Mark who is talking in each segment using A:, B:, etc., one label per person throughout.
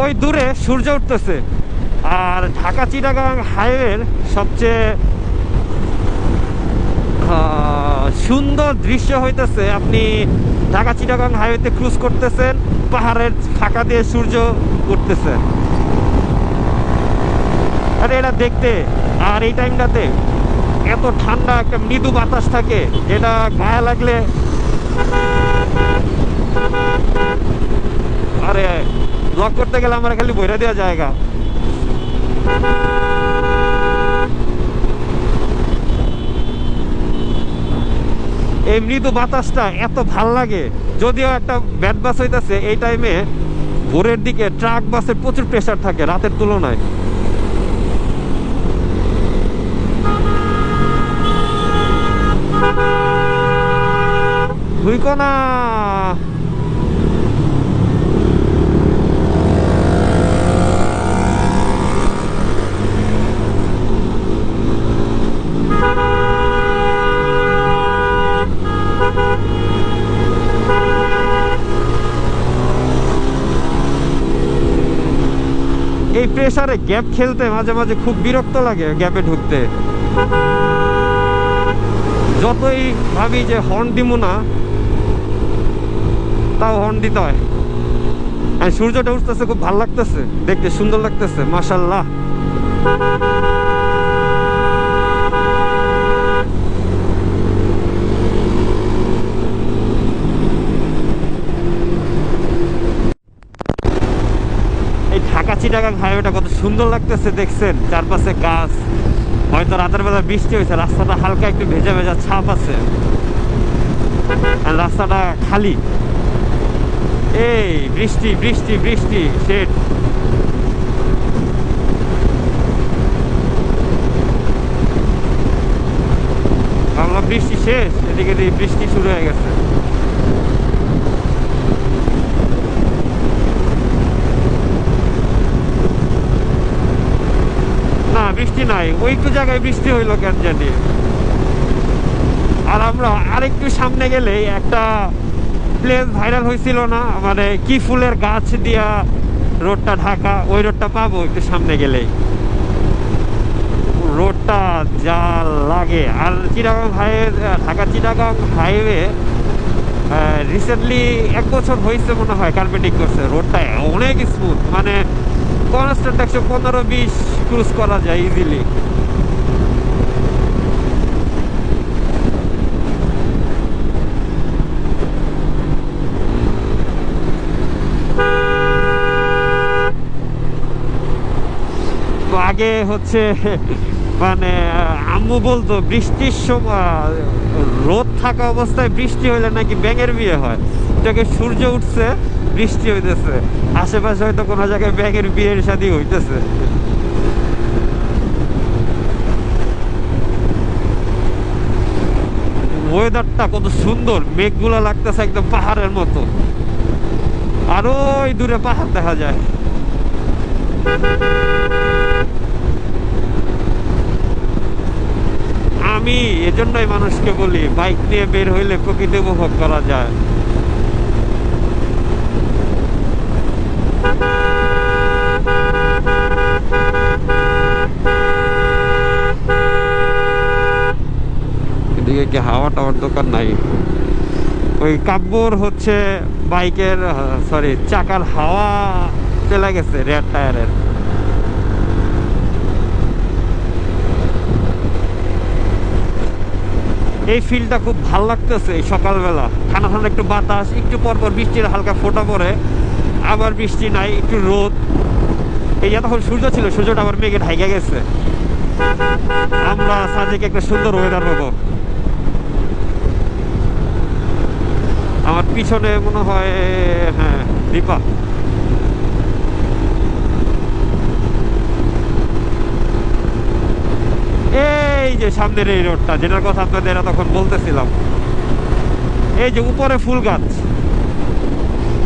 A: ওই দূরে সূর্য উঠতেছে। আর ঢাকা চিটাগাং হাইওয়ের সবচেয়ে সুন্দর দৃশ্য হইতেছে, আপনি ঢাকা চিটাগাং হাইওয়েতে ক্রুজ করতেছেন, পাহাড়ের ফাঁকা দিয়ে সূর্য উঠতেছে। আরে এটা দেখতে, আর এই টাইমটাতে এত ঠান্ডা একটা মৃদু বাতাস থাকে, যেটা গায়ে লাগলে আরে ব্লক করতে গেলে আমরা খালি বইরা দেওয়া জায়গা। এই মৃদু বাতাসটা এত ভালো লাগে, যদিও একটা ব্যাড বাস হইতেছে, এই টাইমে ভোরের দিকে ট্রাক বাসের প্রচুর প্রেসার থাকে, রাতের তুলনায়। ঢুইকো না। প্রেসারে গ্যাপ খেলতে মাঝে মাঝে খুব বিরক্ত লাগে গ্যাপে ঢুকতে। যতই ভাবি যে হর্ন দিব না, তাও হর্ন দিতে হয়। আর সূর্যটা উঠতেছে, খুব ভালো লাগতেছে, দেখতে সুন্দর লাগতেছে মাশাল্লাহ এই ঢাকা চিটাগাং হাইওয়েটা কত সুন্দর লাগতেছে, দেখছেন? চারপাশে গাছ। হয়তো রাতের বেলা বৃষ্টি হয়েছে, রাস্তাটা হালকা একটু ভেজা ভেজা ছাপ আছে। রাস্তাটা খালি। এই, বৃষ্টি বৃষ্টি বৃষ্টি শেট বৃষ্টি শেষ, এদিকে বৃষ্টি শুরু হয়ে গেছে। বৃষ্টি নাই, ওই একটু জায়গায় বৃষ্টি হইল কেন জানি। আর আমরা আরেকটু সামনে গেলে একটা প্লেস ভাইরাল হয়েছিল না মানে কি ফুলের গাছ দিয়া রোডটা ঢাকা, ওই রোডটা পাবো একটু সামনে গেলেই। রোডটা যা লাগে। আর Chittagong highway Dhaka Chittagong highway recently এক বছর হয়েছে মনে হয় কার্পেটিং করছে। রোডটা অনেক স্মুথ মানে কনস্ট্যান্ট একশো পনেরো বিশ ক্রুজ করা যায় ইজিলি আগে হচ্ছে মানে আম্মু বলতো, বৃষ্টির সময় রোদ থাকা অবস্থায় বৃষ্টি হইলে নাকি ব্যাঙের বিয়ে হয়। এটাকে সূর্য উঠছে, বৃষ্টি হইতেছে। আশেপাশে হয়তো কোনো জায়গায় ব্যাঙের বিয়ের সাথে হইতেছে। ওয়েদারটা কত সুন্দর, মেঘগুলো লাগতেছে একদম পাহাড়ের মতো। আর ওই দূরে পাহাড় দেখা যায়। আমি এজন্যই মানুষকে বলি, বাইক নিয়ে বের হইলে প্রকৃতি উপভোগ করা যায়। এদিকে কি হাওয়া টাওয়ার দোকান নাই? ওই কাব্যর হচ্ছে বাইকের সরি চাকার হাওয়া চলে গেছে রেয়ার টায়ারের। এই ফিলটা খুব ভালো লাগতেছে সকালবেলা। ঠান্ডা ঠান্ডা একটু বাতাস, একটু পর পর বৃষ্টির হালকা ফোটা পড়ে। আবার বৃষ্টি নাই, একটু রোদ। এই যতক্ষণ সূর্য ছিল, সূর্যটা আবার মেঘে ঢাইকা গেছে। আমরা সাজেকে একটা সুন্দর ওয়েদার পাবো আমার পিছনে মনে হয় হ্যাঁ দীপা এই যে সামনের এই রোডটা, যেটার কথা আপনাদের তখন বলতেছিলাম। এই যে উপরে ফুল গাছ,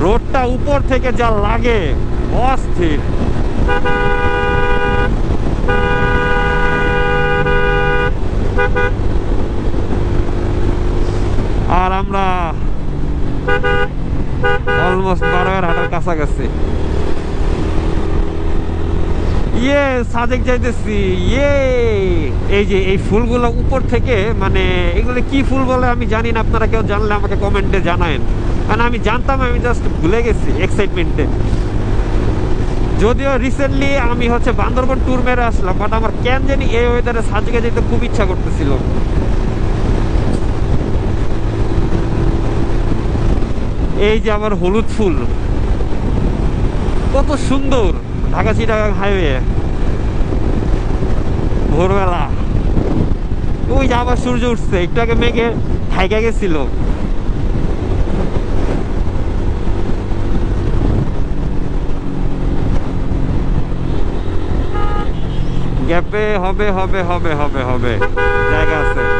A: রোডটা উপর থেকে যা লাগে, অস্থির। আর আমরা অলমোস্ট বারোয়ের হাটের কাছাকাছি। ইয়ে সাদেক যাইতেছি ইয়ে। এই যে, এই ফুলগুলো উপর থেকে মানে এগুলো কি ফুল বলে আমি জানি না, আপনারা কেউ জানলে আমাকে কমেন্টে জানায়েন। মানে আমি জানতাম, আমি জাস্ট ভুলে গেছি এক্সাইটমেন্টে যদিও রিসেন্টলি আমি হচ্ছে বান্দরবন ট্যুর মেরে আসলাম বাট আমার কেন জানি এই ওয়েদারে সাজেকে যেতে খুব ইচ্ছা করতেছিল। এই যে আমার হলুদ ফুল, কত সুন্দর! ঢাকা চিটাগাং হাইওয়ে। ভোরবেলা। ওই যে আবার সূর্য উঠছে, একটু আগে মেঘে ঠাইকা গেছিল। গ্যাপে হবে হবে হবে হবে হবে। জায়গা আছে।